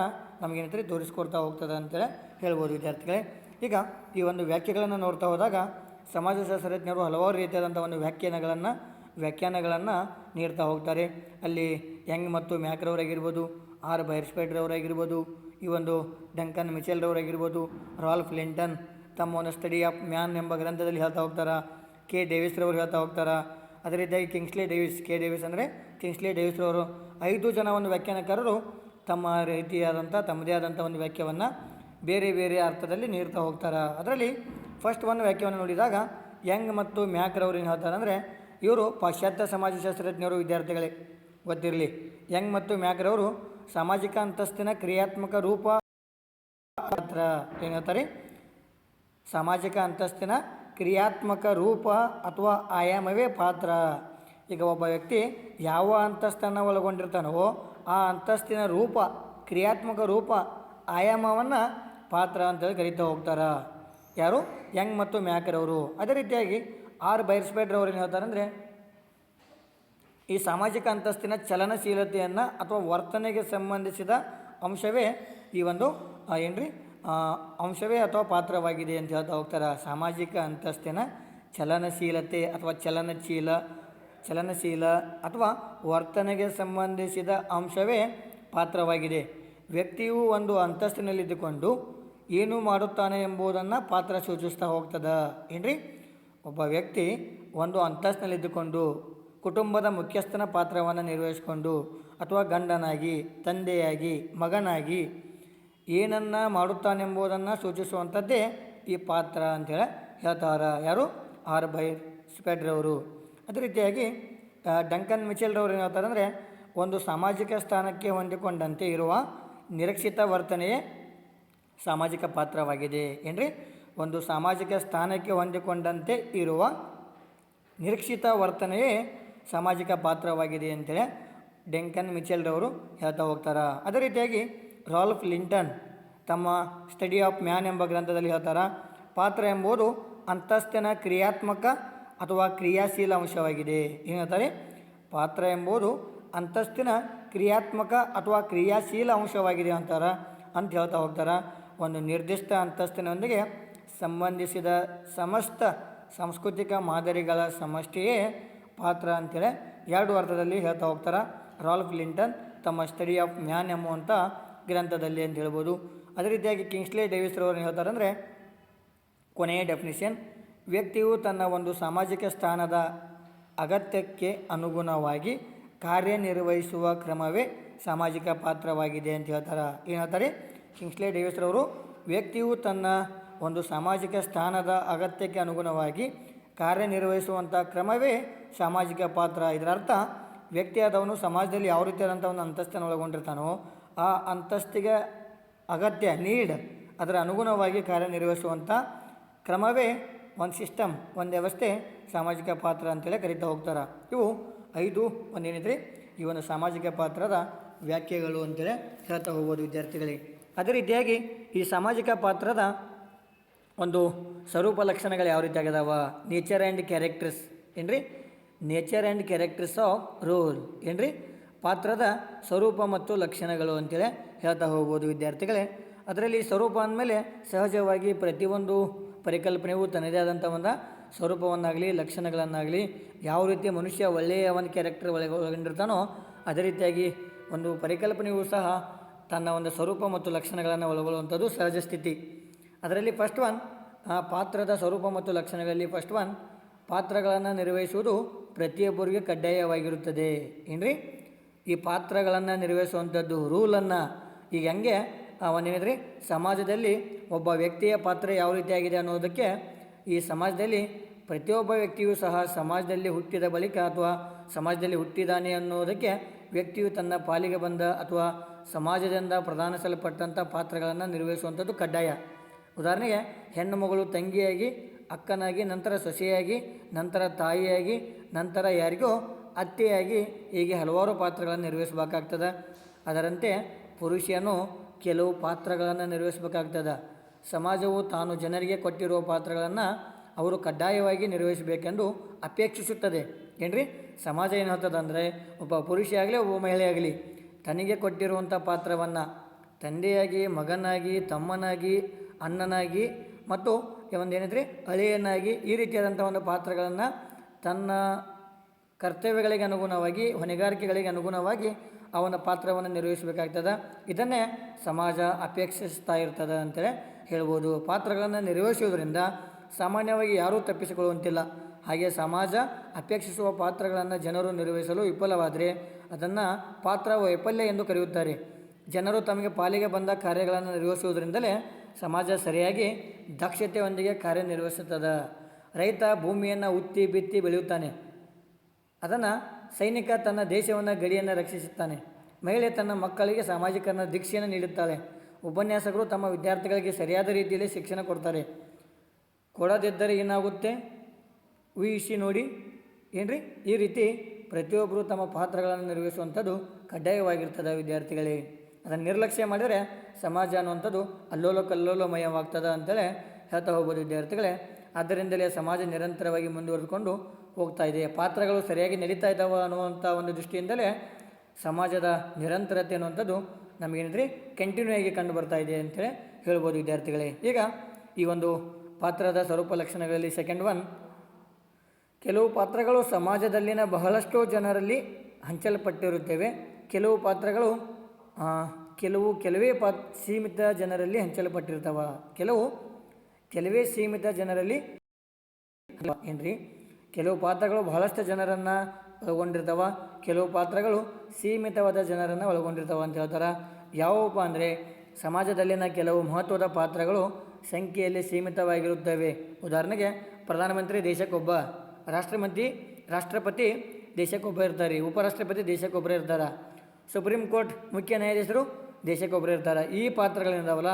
ನಮಗೇನಂತಾರೆ ತೋರಿಸ್ಕೊಡ್ತಾ ಹೋಗ್ತದೆ ಅಂತೇಳಿ ಹೇಳ್ಬೋದು ವಿದ್ಯಾರ್ಥಿಗಳೇ. ಈಗ ಈ ಒಂದು ವ್ಯಾಖ್ಯೆಗಳನ್ನು ನೋಡ್ತಾ ಹೋದಾಗ ಸಮಾಜಶಾಸ್ತ್ರಜ್ಞರು ಹಲವಾರು ರೀತಿಯಾದಂಥ ಒಂದು ವ್ಯಾಖ್ಯಾನಗಳನ್ನು ವ್ಯಾಖ್ಯಾನಗಳನ್ನು ನೀಡ್ತಾ ಹೋಗ್ತಾರೆ. ಅಲ್ಲಿ ಯಂಗ್ ಮತ್ತು ಮ್ಯಾಕ್ರವರಾಗಿರ್ಬೋದು, ಆರ್ ಬೈರ್ಸ್ಪೈಡ್ರವರಾಗಿರ್ಬೋದು, ಈ ಒಂದು ಡಂಕನ್ ಮಿಚೆಲ್ರವರಾಗಿರ್ಬೋದು, ರಾಲ್ಫ್ ಲಿಂಟನ್, ತಮ್ಮ ಒಂದು ಸ್ಟಡಿ ಆಫ್ ಮ್ಯಾನ್ ಎಂಬ ಗ್ರಂಥದಲ್ಲಿ ಹೇಳ್ತಾ ಹೋಗ್ತಾರೆ, ಕೆ ಡೇವಿಸ್ರವರು ಹೇಳ್ತಾ ಹೋಗ್ತಾರೆ, ಅದೇ ರೀತಿಯಾಗಿ ಕಿಂಗ್ಸ್ಲೆ ಡೇವಿಸ್, ಕೆ ಡೇವಿಸ್ ಅಂದರೆ ಕಿಂಗ್ಸ್ಲೆ ಡೇವಿಸ್ರವರು ಐದು ಜನ ಒಂದು ವ್ಯಾಖ್ಯಾನಕಾರರು ತಮ್ಮ ರೀತಿಯಾದಂಥ, ತಮ್ಮದೇ ಆದಂಥ ಒಂದು ವ್ಯಾಖ್ಯವನ್ನು ಬೇರೆ ಬೇರೆ ಅರ್ಥದಲ್ಲಿ ನೀಡ್ತಾ ಹೋಗ್ತಾರೆ. ಅದರಲ್ಲಿ ಫಸ್ಟ್ ಒಂದು ವ್ಯಾಖ್ಯವನ್ನು ನೋಡಿದಾಗ ಯಂಗ್ ಮತ್ತು ಮ್ಯಾಕ್ರವ್ರು ಏನು ಹೇಳ್ತಾರೆ ಅಂದರೆ, ಇವರು ಪಾಶ್ಚಾತ್ಯ ಸಮಾಜಶಾಸ್ತ್ರಜ್ಞರು ವಿದ್ಯಾರ್ಥಿಗಳೇ, ಗೊತ್ತಿರಲಿ. ಯಂಗ್ ಮತ್ತು ಮ್ಯಾಕ್ರವರು ಸಾಮಾಜಿಕ ಅಂತಸ್ತಿನ ಕ್ರಿಯಾತ್ಮಕ ರೂಪ ಪಾತ್ರ ಏನು ಹೇಳ್ತಾರೆ? ಸಾಮಾಜಿಕ ಅಂತಸ್ತಿನ ಕ್ರಿಯಾತ್ಮಕ ರೂಪ ಅಥವಾ ಆಯಾಮವೇ ಪಾತ್ರ. ಈಗ ಒಬ್ಬ ವ್ಯಕ್ತಿ ಯಾವ ಅಂತಸ್ತನ್ನು ಒಳಗೊಂಡಿರ್ತಾನೋ ಆ ಅಂತಸ್ತಿನ ರೂಪ, ಕ್ರಿಯಾತ್ಮಕ ರೂಪ, ಆಯಾಮವನ್ನು ಪಾತ್ರ ಅಂತೇಳಿ ಕರಿತಾ ಹೋಗ್ತಾರೆ. ಯಾರು? ಯಂಗ್ ಮತ್ತು ಮ್ಯಾಕರವರು. ಅದೇ ರೀತಿಯಾಗಿ ಆರ್ ಬೈರ್ಸ್ಪೇಟ್ರವ್ರು ಏನು ಹೇಳ್ತಾರೆ ಅಂದರೆ, ಈ ಸಾಮಾಜಿಕ ಅಂತಸ್ತಿನ ಚಲನಶೀಲತೆಯನ್ನು ಅಥವಾ ವರ್ತನೆಗೆ ಸಂಬಂಧಿಸಿದ ಅಂಶವೇ ಈ ಒಂದು ಏನ್ರಿ? ಅಂಶವೇ ಅಥವಾ ಪಾತ್ರವಾಗಿದೆ ಅಂತ ಹೇಳ್ತಾ ಹೋಗ್ತಾರೆ. ಸಾಮಾಜಿಕ ಅಂತಸ್ತಿನ ಚಲನಶೀಲತೆ ಅಥವಾ ಚಲನಶೀಲ ಚಲನಶೀಲ ಅಥವಾ ವರ್ತನೆಗೆ ಸಂಬಂಧಿಸಿದ ಅಂಶವೇ ಪಾತ್ರವಾಗಿದೆ. ವ್ಯಕ್ತಿಯು ಒಂದು ಅಂತಸ್ತಿನಲ್ಲಿದ್ದುಕೊಂಡು ಏನು ಮಾಡುತ್ತಾನೆ ಎಂಬುದನ್ನು ಪಾತ್ರ ಸೂಚಿಸ್ತಾ ಹೋಗ್ತದೆ. ಏನ್ರಿ? ಒಬ್ಬ ವ್ಯಕ್ತಿ ಒಂದು ಅಂತಸ್ತಿನಲ್ಲಿದ್ದುಕೊಂಡು ಕುಟುಂಬದ ಮುಖ್ಯಸ್ಥನ ಪಾತ್ರವನ್ನು ನಿರ್ವಹಿಸಿಕೊಂಡು ಅಥವಾ ಗಂಡನಾಗಿ, ತಂದೆಯಾಗಿ, ಮಗನಾಗಿ ಏನನ್ನು ಮಾಡುತ್ತಾನೆಂಬುದನ್ನು ಸೂಚಿಸುವಂಥದ್ದೇ ಈ ಪಾತ್ರ ಅಂತೇಳಿ ಹೇಳ್ತಾರೆ ಯಾರು? ಆರ್ ಬೈ ಸ್ಪೆಡ್ರವರು. ಅದೇ ರೀತಿಯಾಗಿ ಡಂಕನ್ ಮಿಚೆಲ್ರವ್ರು ಏನು ಹೇಳ್ತಾರೆ ಅಂದರೆ, ಒಂದು ಸಾಮಾಜಿಕ ಸ್ಥಾನಕ್ಕೆ ಹೊಂದಿಕೊಂಡಂತೆ ಇರುವ ನಿರೀಕ್ಷಿತ ವರ್ತನೆಯೇ ಸಾಮಾಜಿಕ ಪಾತ್ರವಾಗಿದೆ ಏನ್ರಿ? ಒಂದು ಸಾಮಾಜಿಕ ಸ್ಥಾನಕ್ಕೆ ಹೊಂದಿಕೊಂಡಂತೆ ಇರುವ ನಿರೀಕ್ಷಿತ ವರ್ತನೆಯೇ ಸಾಮಾಜಿಕ ಪಾತ್ರವಾಗಿದೆ ಅಂತೇಳಿ ಡೆಂಕನ್ ಮಿಚೆಲ್ರವರು ಹೇಳ್ತಾ ಹೋಗ್ತಾರೆ. ಅದೇ ರೀತಿಯಾಗಿ ರಾಲ್ಫ್ ಲಿಂಟನ್ ತಮ್ಮ ಸ್ಟಡಿ ಆಫ್ ಮ್ಯಾನ್ ಎಂಬ ಗ್ರಂಥದಲ್ಲಿ ಹೇಳ್ತಾರೆ, ಪಾತ್ರ ಎಂಬುದು ಅಂತಸ್ತಿನ ಕ್ರಿಯಾತ್ಮಕ ಅಥವಾ ಕ್ರಿಯಾಶೀಲ ಅಂಶವಾಗಿದೆ. ಏನಂತಾರೆ ಪಾತ್ರ ಎಂಬುದು ಅಂತಸ್ತಿನ ಕ್ರಿಯಾತ್ಮಕ ಅಥವಾ ಕ್ರಿಯಾಶೀಲ ಅಂಶವಾಗಿದೆ ಅಂತಾರೆ. ಅಂತ ಹೇಳ್ತಾ ಹೋಗ್ತಾರೆ. ಒಂದು ನಿರ್ದಿಷ್ಟ ಅಂತಸ್ತಿನೊಂದಿಗೆ ಸಂಬಂಧಿಸಿದ ಸಮಸ್ತ ಸಾಂಸ್ಕೃತಿಕ ಮಾದರಿಗಳ ಸಮಷ್ಟಿಯೇ ಪಾತ್ರ ಅಂತೇಳಿ ಎರಡು ಅರ್ಥದಲ್ಲಿ ಹೇಳ್ತಾ ಹೋಗ್ತಾರೆ. ರಾಲ್ಫ್ ಲಿಂಟನ್ ತಮ್ಮ ಸ್ಟಡಿ ಆಫ್ ಮ್ಯಾನ್ ಎಂಬುವಂಥ ಗ್ರಂಥದಲ್ಲಿ ಅಂತ ಹೇಳ್ಬೋದು. ಅದೇ ರೀತಿಯಾಗಿ ಕಿಂಗ್ಸ್ಲೆ ಡೇವಿಸ್ರೋ ಅವರು ಹೇಳ್ತಾರೆ ಅಂದರೆ ಕೊನೆಯ ಡೆಫಿನಿಷನ್ ವ್ಯಕ್ತಿಯು ತನ್ನ ಒಂದು ಸಾಮಾಜಿಕ ಸ್ಥಾನದ ಅಗತ್ಯಕ್ಕೆ ಅನುಗುಣವಾಗಿ ಕಾರ್ಯನಿರ್ವಹಿಸುವ ಕ್ರಮವೇ ಸಾಮಾಜಿಕ ಪಾತ್ರವಾಗಿದೆ ಅಂತ ಹೇಳ್ತಾರೆ. ಏನು ಹೇಳ್ತಾರೆ ಡೇವಿಸ್ರವರು, ವ್ಯಕ್ತಿಯು ತನ್ನ ಒಂದು ಸಾಮಾಜಿಕ ಸ್ಥಾನದ ಅಗತ್ಯಕ್ಕೆ ಅನುಗುಣವಾಗಿ ಕಾರ್ಯನಿರ್ವಹಿಸುವಂಥ ಕ್ರಮವೇ ಸಾಮಾಜಿಕ ಪಾತ್ರ. ಇದರ ಅರ್ಥ ವ್ಯಕ್ತಿಯಾದವನು ಸಮಾಜದಲ್ಲಿ ಯಾವ ರೀತಿಯಾದಂಥ ಒಂದು ಅಂತಸ್ತನ್ನು ಒಳಗೊಂಡಿರ್ತಾನೋ, ಆ ಅಂತಸ್ತಿಗೆ ಅಗತ್ಯ ನೀಡ್ ಅದರ ಅನುಗುಣವಾಗಿ ಕಾರ್ಯನಿರ್ವಹಿಸುವಂಥ ಕ್ರಮವೇ ಒಂದು ಸಿಸ್ಟಮ್, ಒಂದು ವ್ಯವಸ್ಥೆ, ಸಾಮಾಜಿಕ ಪಾತ್ರ ಅಂತೇಳಿ ಕರಿತಾ ಹೋಗ್ತಾರೆ. ಇವು ಐದು, ಒಂದೇನಿದ್ರೆ? ಈ ಒಂದು ಸಾಮಾಜಿಕ ಪಾತ್ರದ ವ್ಯಾಖ್ಯೆಗಳು ಅಂತೇಳಿ ಹೇಳ್ತಾ ಹೋಗ್ಬೋದು ವಿದ್ಯಾರ್ಥಿಗಳಿಗೆ. ಅದೇ ರೀತಿಯಾಗಿ ಈ ಸಾಮಾಜಿಕ ಪಾತ್ರದ ಒಂದು ಸ್ವರೂಪ ಲಕ್ಷಣಗಳು ಯಾವ ರೀತಿ ಆಗ್ಯದಾವ? ನೇಚರ್ ಆ್ಯಂಡ್ ಕ್ಯಾರೆಕ್ಟರ್ಸ್ ಏನ್ರಿ? Nature and characters of role ಏನ್ರಿ? ಪಾತ್ರದ ಸ್ವರೂಪ ಮತ್ತು ಲಕ್ಷಣಗಳು ಅಂತೇಳಿ ಹೇಳ್ತಾ ಹೋಗ್ಬೋದು ವಿದ್ಯಾರ್ಥಿಗಳೇ. ಅದರಲ್ಲಿ ಸ್ವರೂಪ ಅಂದಮೇಲೆ ಸಹಜವಾಗಿ ಪ್ರತಿಯೊಂದು ಪರಿಕಲ್ಪನೆಯು ತನ್ನದೇ ಆದಂಥ ಒಂದು ಸ್ವರೂಪವನ್ನಾಗಲಿ, ಲಕ್ಷಣಗಳನ್ನಾಗಲಿ, ಯಾವ ರೀತಿ ಮನುಷ್ಯ ಒಳ್ಳೆಯ ಒಂದು ಕ್ಯಾರೆಕ್ಟರ್ ಒಳಗೆ ಒಳಗೊಂಡಿರ್ತಾನೋ ಅದೇ ರೀತಿಯಾಗಿ ಒಂದು ಪರಿಕಲ್ಪನೆಯೂ ಸಹ ತನ್ನ ಒಂದು ಸ್ವರೂಪ ಮತ್ತು ಲಕ್ಷಣಗಳನ್ನು ಒಳಗೊಳ್ಳುವಂಥದ್ದು ಸಹಜ ಸ್ಥಿತಿ. ಅದರಲ್ಲಿ ಫಸ್ಟ್ ಒನ್ ಆ ಪಾತ್ರದ ಸ್ವರೂಪ ಮತ್ತು ಲಕ್ಷಣಗಳಲ್ಲಿ ಫಸ್ಟ್ ಒನ್ ಪಾತ್ರಗಳನ್ನು ನಿರ್ವಹಿಸುವುದು ಪ್ರತಿಯೊಬ್ಬರಿಗೆ ಕಡ್ಡಾಯವಾಗಿರುತ್ತದೆ. ಏನ್ರಿ? ಈ ಪಾತ್ರಗಳನ್ನು ನಿರ್ವಹಿಸುವಂಥದ್ದು ರೂಲನ್ನು ಈಗ ಹೆಂಗೆ? ಅವನೇನಿದ್ರಿ ಸಮಾಜದಲ್ಲಿ ಒಬ್ಬ ವ್ಯಕ್ತಿಯ ಪಾತ್ರ ಯಾವ ರೀತಿಯಾಗಿದೆ ಅನ್ನೋದಕ್ಕೆ ಈ ಸಮಾಜದಲ್ಲಿ ಪ್ರತಿಯೊಬ್ಬ ವ್ಯಕ್ತಿಯೂ ಸಹ ಸಮಾಜದಲ್ಲಿ ಹುಟ್ಟಿದ ಬಳಿಕ ಅಥವಾ ಸಮಾಜದಲ್ಲಿ ಹುಟ್ಟಿದ್ದಾನೆ ಅನ್ನೋದಕ್ಕೆ ವ್ಯಕ್ತಿಯು ತನ್ನ ಪಾಲಿಗೆ ಬಂದ ಅಥವಾ ಸಮಾಜದಿಂದ ಪ್ರಧಾನಿಸಲ್ಪಟ್ಟಂಥ ಪಾತ್ರಗಳನ್ನು ನಿರ್ವಹಿಸುವಂಥದ್ದು ಕಡ್ಡಾಯ. ಉದಾಹರಣೆಗೆ, ಹೆಣ್ಣು ಮಗಳು ತಂಗಿಯಾಗಿ, ಅಕ್ಕನಾಗಿ, ನಂತರ ಸೊಸೆಯಾಗಿ, ನಂತರ ತಾಯಿಯಾಗಿ, ನಂತರ ಯಾರಿಗೋ ಅತ್ತೆಯಾಗಿ ಹೀಗೆ ಹಲವಾರು ಪಾತ್ರಗಳನ್ನು ನಿರ್ವಹಿಸಬೇಕಾಗ್ತದೆ. ಅದರಂತೆ ಪುರುಷನು ಕೆಲವು ಪಾತ್ರಗಳನ್ನು ನಿರ್ವಹಿಸಬೇಕಾಗ್ತದೆ. ಸಮಾಜವು ತಾನು ಜನರಿಗೆ ಕೊಟ್ಟಿರುವ ಪಾತ್ರಗಳನ್ನು ಅವರು ಕಡ್ಡಾಯವಾಗಿ ನಿರ್ವಹಿಸಬೇಕೆಂದು ಅಪೇಕ್ಷಿಸುತ್ತದೆ. ಏನ್ರಿ? ಸಮಾಜ ಏನು ಹೇಳ್ತದೆ ಅಂದರೆ, ಒಬ್ಬ ಪುರುಷ ಆಗಲಿ, ಒಬ್ಬ ಮಹಿಳೆ ಆಗಲಿ, ತನಗೆ ಕೊಟ್ಟಿರುವಂಥ ಪಾತ್ರವನ್ನು ತಂದೆಯಾಗಿ, ಮಗನಾಗಿ, ತಮ್ಮನಾಗಿ, ಅಣ್ಣನಾಗಿ ಮತ್ತು ಒಂದು ಏನಿದ್ರಿ? ಅಳಿಯನ್ನಾಗಿ ಈ ರೀತಿಯಾದಂಥ ಒಂದು ಪಾತ್ರಗಳನ್ನು ತನ್ನ ಕರ್ತವ್ಯಗಳಿಗೆ ಅನುಗುಣವಾಗಿ, ಹೊಣೆಗಾರಿಕೆಗಳಿಗೆ ಅನುಗುಣವಾಗಿ ಅವನ ಪಾತ್ರವನ್ನು ನಿರ್ವಹಿಸಬೇಕಾಗ್ತದೆ. ಇದನ್ನೇ ಸಮಾಜ ಅಪೇಕ್ಷಿಸ್ತಾ ಇರ್ತದೆ ಅಂತೇಳಿ ಹೇಳ್ಬೋದು. ಪಾತ್ರಗಳನ್ನು ನಿರ್ವಹಿಸುವುದರಿಂದ ಸಾಮಾನ್ಯವಾಗಿ ಯಾರೂ ತಪ್ಪಿಸಿಕೊಳ್ಳುವಂತಿಲ್ಲ. ಹಾಗೆ ಸಮಾಜ ಅಪೇಕ್ಷಿಸುವ ಪಾತ್ರಗಳನ್ನು ಜನರು ನಿರ್ವಹಿಸಲು ವಿಫಲವಾದರೆ ಅದನ್ನು ಪಾತ್ರ ವೈಫಲ್ಯ ಎಂದು ಕರೆಯುತ್ತಾರೆ. ಜನರು ತಮಗೆ ಪಾಲಿಗೆ ಬಂದ ಕಾರ್ಯಗಳನ್ನು ನಿರ್ವಹಿಸುವುದರಿಂದಲೇ ಸಮಾಜ ಸರಿಯಾಗಿ ದಕ್ಷತೆಯೊಂದಿಗೆ ಕಾರ್ಯನಿರ್ವಹಿಸುತ್ತದೆ. ರೈತ ಭೂಮಿಯನ್ನು ಉತ್ತಿ ಬಿತ್ತಿ ಬೆಳೆಯುತ್ತಾನೆ. ಅದನ್ನು ಸೈನಿಕ ತನ್ನ ದೇಶವನ್ನು, ಗಡಿಯನ್ನು ರಕ್ಷಿಸುತ್ತಾನೆ. ಮಹಿಳೆ ತನ್ನ ಮಕ್ಕಳಿಗೆ ಸಾಮಾಜಿಕರಣ ದೀಕ್ಷೆಯನ್ನು ನೀಡುತ್ತಾಳೆ. ಉಪನ್ಯಾಸಕರು ತಮ್ಮ ವಿದ್ಯಾರ್ಥಿಗಳಿಗೆ ಸರಿಯಾದ ರೀತಿಯಲ್ಲಿ ಶಿಕ್ಷಣ ಕೊಡ್ತಾರೆ. ಕೊಡದಿದ್ದರೆ ಏನಾಗುತ್ತೆ? ಊಹಿಸಿ ನೋಡಿ. ಏನ್ರಿ? ಈ ರೀತಿ ಪ್ರತಿಯೊಬ್ಬರು ತಮ್ಮ ಪಾತ್ರಗಳನ್ನು ನಿರ್ವಹಿಸುವಂಥದ್ದು ಕಡ್ಡಾಯವಾಗಿರ್ತದೆ ವಿದ್ಯಾರ್ಥಿಗಳಿಗೆ ಅದನ್ನು ನಿರ್ಲಕ್ಷ್ಯ ಮಾಡಿದರೆ ಸಮಾಜ ಅನ್ನುವಂಥದ್ದು ಅಲ್ಲೋಲ ಕಲ್ಲೋಲಮಯವಾಗ್ತದೆ ಅಂತೇಳಿ ಹೇಳ್ತಾ ಹೋಗ್ಬೋದು ವಿದ್ಯಾರ್ಥಿಗಳೇ. ಆದ್ದರಿಂದಲೇ ಸಮಾಜ ನಿರಂತರವಾಗಿ ಮುಂದುವರೆದುಕೊಂಡು ಹೋಗ್ತಾ ಇದೆ. ಪಾತ್ರಗಳು ಸರಿಯಾಗಿ ನಡೀತಾ ಇದ್ದಾವೆ ಅನ್ನುವಂಥ ಒಂದು ದೃಷ್ಟಿಯಿಂದಲೇ ಸಮಾಜದ ನಿರಂತರತೆ ಅನ್ನುವಂಥದ್ದು ನಮಗೇನಿದ್ರಿ ಕಂಟಿನ್ಯೂ ಆಗಿ ಕಂಡು ಬರ್ತಾ ಇದೆ ಅಂತೇಳಿ ಹೇಳ್ಬೋದು ವಿದ್ಯಾರ್ಥಿಗಳೇ. ಈಗ ಈ ಒಂದು ಪಾತ್ರದ ಸ್ವರೂಪ ಲಕ್ಷಣಗಳಲ್ಲಿ ಸೆಕೆಂಡ್ ಒನ್ ಕೆಲವು ಪಾತ್ರಗಳು ಸಮಾಜದಲ್ಲಿನ ಬಹಳಷ್ಟು ಜನರಲ್ಲಿ ಹಂಚಲ್ಪಟ್ಟಿರುತ್ತೇವೆ. ಕೆಲವು ಪಾತ್ರಗಳು ಕೆಲವು, ಕೆಲವೇ ಪಾ, ಸೀಮಿತ ಜನರಲ್ಲಿ ಹಂಚಲ್ಪಟ್ಟಿರ್ತಾವ. ಕೆಲವು ಕೆಲವೇ ಸೀಮಿತ ಜನರಲ್ಲಿ ಏನ್ರಿ? ಕೆಲವು ಪಾತ್ರಗಳು ಬಹಳಷ್ಟು ಜನರನ್ನು ಒಳಗೊಂಡಿರ್ತಾವ, ಕೆಲವು ಪಾತ್ರಗಳು ಸೀಮಿತವಾದ ಜನರನ್ನು ಒಳಗೊಂಡಿರ್ತಾವ ಅಂತ ಹೇಳ್ತಾರೆ. ಯಾವಪ್ಪ ಅಂದರೆ, ಸಮಾಜದಲ್ಲಿನ ಕೆಲವು ಮಹತ್ವದ ಪಾತ್ರಗಳು ಸಂಖ್ಯೆಯಲ್ಲಿ ಸೀಮಿತವಾಗಿರುತ್ತವೆ. ಉದಾಹರಣೆಗೆ, ಪ್ರಧಾನಮಂತ್ರಿ ದೇಶಕ್ಕೊಬ್ಬ ರಾಷ್ಟ್ರಪತಿ ರಾಷ್ಟ್ರಪತಿ ದೇಶಕ್ಕೊಬ್ಬ ಇರ್ತಾರೆ, ಉಪರಾಷ್ಟ್ರಪತಿ ದೇಶಕ್ಕೊಬ್ಬರ ಇರ್ತಾರೆ. ಸುಪ್ರೀಂ ಕೋರ್ಟ್ ಮುಖ್ಯ ನ್ಯಾಯಾಧೀಶರು ದೇಶಕ್ಕೊಬ್ಬರೇ ಇರ್ತಾರೆ. ಈ ಪಾತ್ರಗಳಿಂದವಲ್ಲ